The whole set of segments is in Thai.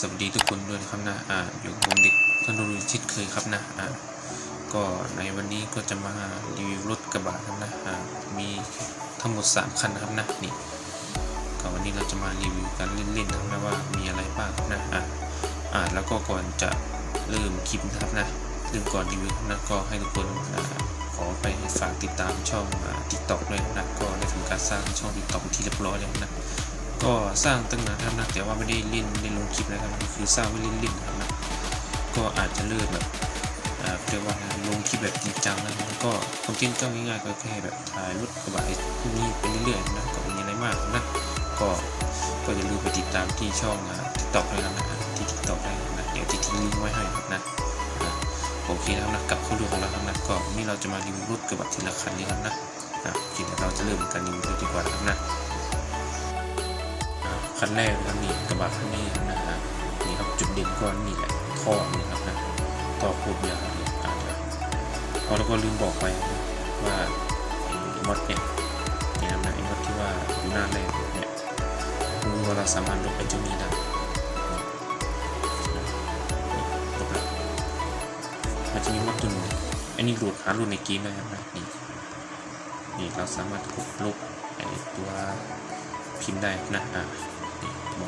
สวัสดีทุกคนด้วยนะครับนะอ่าอยู่กับผมเด็กธนรุชิตเคยครับนะอ่าก็ในวันนี้ก็จะมารีวิวรถกระบะครับนะอ่ามีทั้งหมด 3 คันนะครับนะนี่ก็วันนี้เราจะมารีวิวกันเล่นๆนะครับนะว่ามีอะไรบ้างนะอ่าอ่าแล้วก็ก่อนจะเริ่มคลิปนะครับนะเริ่มก่อนรีวิวนะก็ให้ทุกคนอ่าขอไปฝากติดตามช่องติ๊กต็อกด้วยนะก็ได้ทำการสร้างช่องติ๊กต็อกที่เรียบร้อยแล้วนะ ก็สร้างตั้งนานครับนะแต่ว่าไม่ได้เล่นได้ลงคลิปนะครับก็คือสร้างไว้เล่นๆครับนะก็อาจจะเริ่มแบบอ่าเรียกว่าลงคลิปแบบจริงจังนะครับก็คอนเทนต์ก็ง่ายๆก็แค่แบบถ่ายรถกระบะไอ้พวกนี้ไปเรื่อยๆนะก็ไม่มีอะไรมากนะก็ก็อย่าลืมไปติดตามที่ช่องทิกตอกเลยนะครับที่ทิกตอกได้นะเดี๋ยวจะทิ้งลิงก์ไว้ให้ครับนะโอเคครับนะกลับเข้าเรื่องของเราครับนะก็นนี่เราจะมารีวิวรถกระบะทีละคันนี้ครับนะโอเคเดี๋ยวเราจะเริ่มการรีวิวดีกว่าครับนะ คันแรกนะครับนี่กระบะคันนี้นะฮะนี่ครับจุดเด่นก็นี่แหละท่อนี่ครับนะท่อโคตรยาวเลยอ่าเดี๋ยวเอาแล้วก็ลืมบอกไปนะว่าไอ้มดเนี่ยเนี่ยนะไอ้มดที่ว่าอยู่หน้าแรกเนี่ยรู้ว่าเราสามารถลบไปจ้านี้ได้นี่ลบแล้วมันจะมีมดตัวนึงอันนี้หลดหาหลดในเกมได้ครับนะนี่นี่เราสามารถลบไอ้ตัวพิมพ์ได้นะอ่า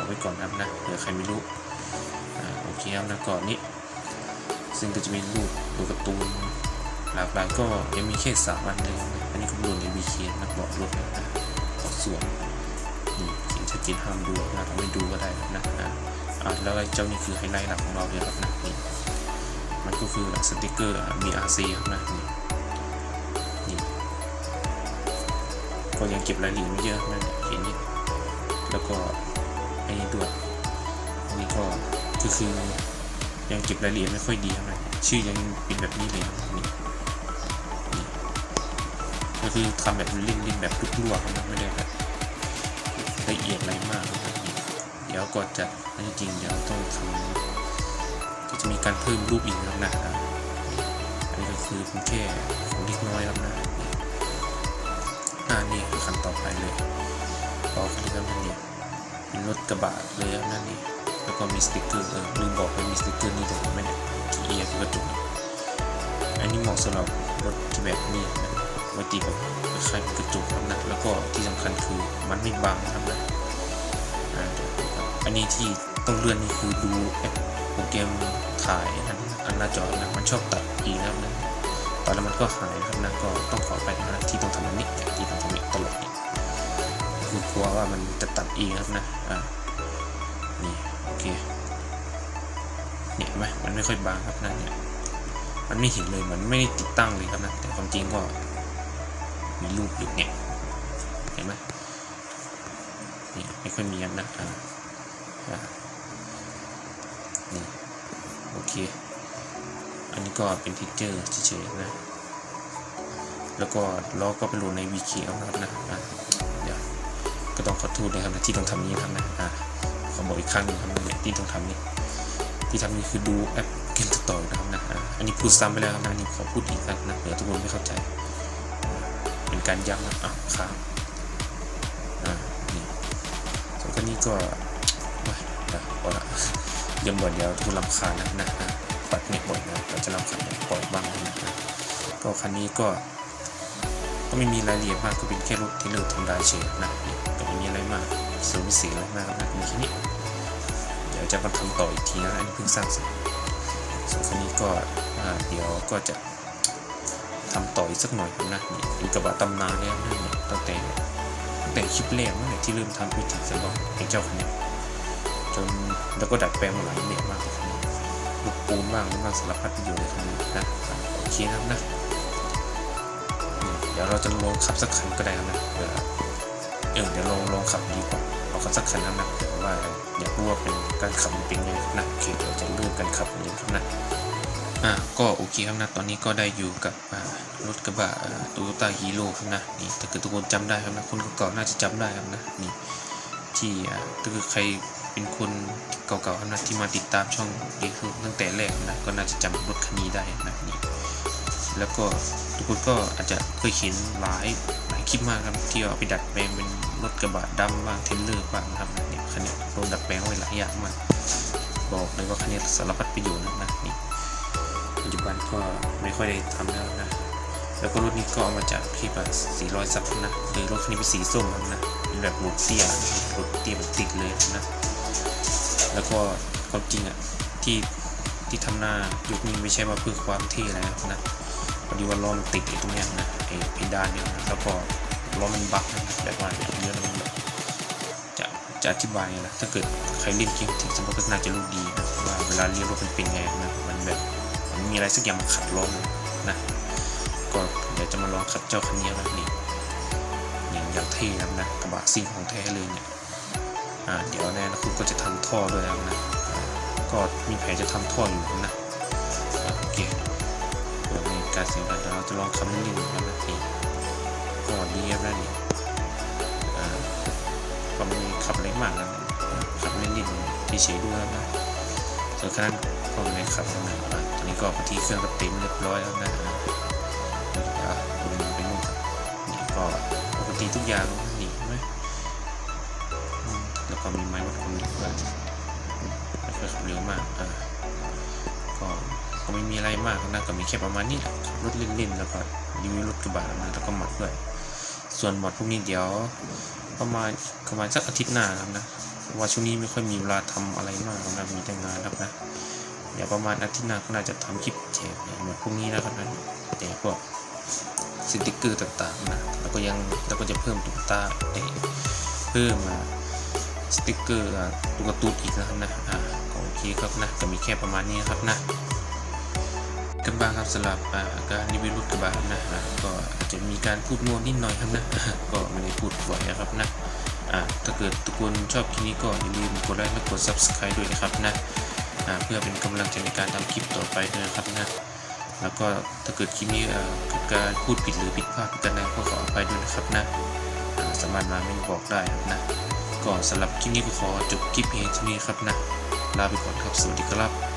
ไว้ก่อนนะครับนะเผื่อใครไม่รู้โอเคครับนะก่อนนี้ ซึ่งก็จะมีรูปดูการ์ตูนหลากหลายก็ยังมีแค่สามวันเลยนะอันนี้ก็รวมในวีเคนนะบอกรถนะนะบอส่วนนี่เขียนชัดเจนห้ามดูนะถ้าไม่ดูก็ได้นะอ่าอ่าแล้วไอ้เจ้านี่คือไฮไลท์หลักของเราเลยครับนะนี่มันก็คือสติกเกอร์มี RC ครับนะนี่นี่ก็ยังเก็บรายละเอียดไม่เยอะนะเนี่ยเห็นนี่แล้วก็ ด้วยอันนี้ก็คือคือยังเก็บรายละเอียดไม่ค่อยดีเท่าไหร่ชื่อยังเป็นแบบนี้เลยครับนี่นี่ก็คือทำแบบเล่นๆแบบลุกๆครับไม่ได้แบบละเอียดอะไรมากนะครับนี่เดี๋ยวก่อนจะอันนี้จริงเดี๋ยวต้องทำก็จะมีการเพิ่มรูปอีกนะครับนะอันนี้ก็คือเป็นแค่ของเล็กน้อยครับนะนี่อ่านี่คือขั้นต่อไปเลย รถกระบะเลยนั่นนี่แล้วก็มีสติกเกอร์เออลืมบอกไปมีสติกเกอร์นี่แต่ไม่ได้ที่เอียร์ที่กระจกอันนี้เหมาะสำหรับรถที่แบบนี้ไว้ตีกับคล้ายกระจกครับนะแล้วก็ที่สำคัญคือมันไม่บังครับนะอ่าเดี๋ยวดูครับอันนี้ที่ต้องเลื่อนนี่คือดูแอปโปรแกรมถ่ายนั้นอันหน้าจอนะมันชอบตัดอีกนะครับนะตอนแล้วมันก็หายครับนะก็ต้องขอไปนะที่ต้องทำแบบนี้ที่ คือกลัวว่ามันจะตัดเองครับนะ อ่า นี่ โอเค เนี่ยเห็นไหมมันไม่ค่อยบางครับนะเนี่ย มันไม่เห็นเลย มันไม่ได้ติดตั้งเลยครับนะ แต่ความจริงก็มีรูปอยู่เนี่ย เห็นไหมนี่ไม่ค่อยมีครับนะ อ่า อ่า นี่ โอเค อันนี้ก็เป็นทิเจอร์เฉยๆนะ แล้วก็ล้อก็ไปโหลดในวีคีเอานะครับนะอ่า ก็ต้องขอโทษนะครับนะที่ต้องทำนี้ครับนะอ่าขอบอกอีกครั้งหนึงครับนะที่ต้องทำนี่ที่ทำนี่คือดูแอปเกมต่อๆนะครับนะอ่าอันนี้พูดซ้ำไปแล้วครับนะอันนี้ขอพูดอีกครั้งนะเผื่อทุกคนไม่เข้าใจ เป็นการย้ำนะอะค้างอ่านี่ส่วนคันนี้ก็ไม่เดี๋ยวพอละเดี๋ยวบ่อยเดี๋ยวทุกคนรำคาญนะนะปัดเน็ตบ่อยนะเราจะรำคาญปล่อยบ้างนะก็คันนี้ก็ ก็ไม่มีรายละเอียดมากก็เป็นแค่รถที่เลือกทำได้เฉยนะก็ไม่มีอะไรมากเสริมสีอะไรมากนะมีแค่นี้เดี๋ยวจะมาทำต่ออีกทีนะอันนี้เพิ่งสร้างเสร็จส่วนคันนี้ก็เดี๋ยวก็จะทำต่ออีกสักหน่อยนะนี่เป็นกระบะตำนานแล้วนะนี่ยตั้งแต่ตั้งแต่คลิปแรกนั่นแหละที่เริ่มทำพิธีสำหรับไอ้เจ้าคันนี้จนแล้วก็ดัดแปลงมาหลายแบบมากเลยคันนี้ลูกปูนบ้างแล้วบ้างสารพัดประโยชน์เลยคันนี้นะโอเคนะครับนะ เดี๋ยวเราจะลงขับสักคันก็ได้ครับนะเดี๋ยวเออเดี๋ยวลงลงขับดีกว่าเอาขับสักคันนะนะเดี๋ยวว่าอยากรู้ว่าเป็นการขับเป็นยังไงนะโอเคเดี๋ยวจะเริ่มการขับเลยครับนะอ่าก็โอเคครับนะตอนนี้ก็ได้อยู่กับรถกระบะตโยต้าฮีโร่ครับนะนี่ถ้าเกิดทุกคนจำได้ครับนะคนเก่าๆน่าจะจำได้ครับนะนี่ที่อ่าถ้าเกิดใครเป็นคนเก่าๆครับนะที่มาติดตามช่องเดีคือตั้งแต่แรกนะก็น่าจะจำรถคันนี้ได้นะ แล้วก็ทุกคนก็อาจจะเคยเห็นหลายหลายคลิปมากครับที่เอาไปดัดแปลงเป็นรถกระบะดำบ้างเทรลเลอร์บ้างนะครับเนี่ยคันนี้โดนดัดแปลงไว้หลายอย่างมาก บอกเลยว่าคันนี้สารพัดประโยชน์นะนะนี่ปัจจุบันก็ไม่ค่อยได้ทำแล้วนะแล้วก็รถนี้ก็เอามาจากคลิปอะ400ซับนะคือรถคันนี้เป็นสีส้มครับนะเป็นแบบรถเตี้ยรถเตี้ยแบบติดเลยนะ แล้วก็ความจริงอะที่ที่ทำหน้ายุคนี้ไม่ใช่ว่าเพื่อความเท่อะไรนะครับนะ พอดีว่าล้อมติดไอ้ตรงนี้นะไอ้เพดานเนี่ยนะแล้วก็ล้อมันบักนะแบบว่าเยอะมันแบบจะจะอธิบายไงล่ะถ้าเกิดใครเล่นเกมถึงสมมติก็น่าจะรู้ดีนะว่าเวลาเลี้ยวรถมันเป็นไงนะมันแบบมันมีอะไรสักอย่างมาขัดล้อมนะก็เดี๋ยวจะมาลองขับเจ้าคันนี้นะนี่นี่อย่างเท่นะนะกระบะซิ่งของแท้เลยเนี่ยอ่าเดี๋ยวแน่นะคุณก็จะทำท่อด้วยนะก็มีแผนจะทำท่ออยู่นะ การเสียงดังเดี๋ยวเราจะลองขับเล่นๆกันนะนี่ก็ดีครับนะนี่อ่าก็ไม่มีขับอะไรมากนะขับเล่นๆที่เฉยด้วยนะส่วนคันนั้นก็ไม่ขับนะอ่าตอนนี้ก็ไปที่เครื่องก็เต็มเรียบร้อยแล้วนะคุณเป็นลูกนี่ก็ปกติทุกอย่างนี่ไหมแล้วก็มีไม้วัดความเร็วด้วยไม่เคยขับเร็วมากอ่าก็ ก็ไม่มีอะไรมากนะก็มีแค่ประมาณนี้แหละรถเล่นๆแล้วก็รีวิวรถกระบะนะแล้วก็หมัดด้วย ส่วนหมดพวกนี้เดี๋ยวประมาณประมาณสักอาทิตย์หน้าครับนะเพราะว่าช่วงนี้ไม่ค่อยมีเวลาทำอะไรมากครับนะมีแต่งานครับนะเดี๋ยวประมาณอาทิตย์หน้าก็น่าจะทำคลิปแจกเนี่ยหมดพวกนี้นะครับนะแต่พวกสติกเกอร์ต่างๆนะแล้วก็ยังแล้วก็จะเพิ่มตุ๊กตาเอ้ยเพิ่มมาสติกเกอร์ตุ๊กตูดอีกนะครับนะอ่าโอเคครับนะก็มีแค่ประมาณนี้ครับนะ กันบ้างครับสำหรับการรีวิวรถกระบะนะก็อาจจะมีการพูดมัวนิดหน่อยครับนะก็ไม่ได้พูดบ่อยนะครับนะถ้าเกิดทุกคนชอบคลิปนี้ก็อย่าลืมกดไลค์และกด subscribe ด้วยนะครับนะเพื่อเป็นกำลังใจในการทำคลิปต่อไปด้วยนะครับนะแล้วก็ถ้าเกิดคลิปนี้เกิดการพูดผิดหรือผิดพลาดกันนะก็ขออภัยด้วยนะครับนะสามารถมาเมนบอกได้ครับนะก็สำหรับคลิปนี้ก็ขอจบคลิปเพียงเท่านี้ครับนะลาไปก่อนครับสวัสดีครับ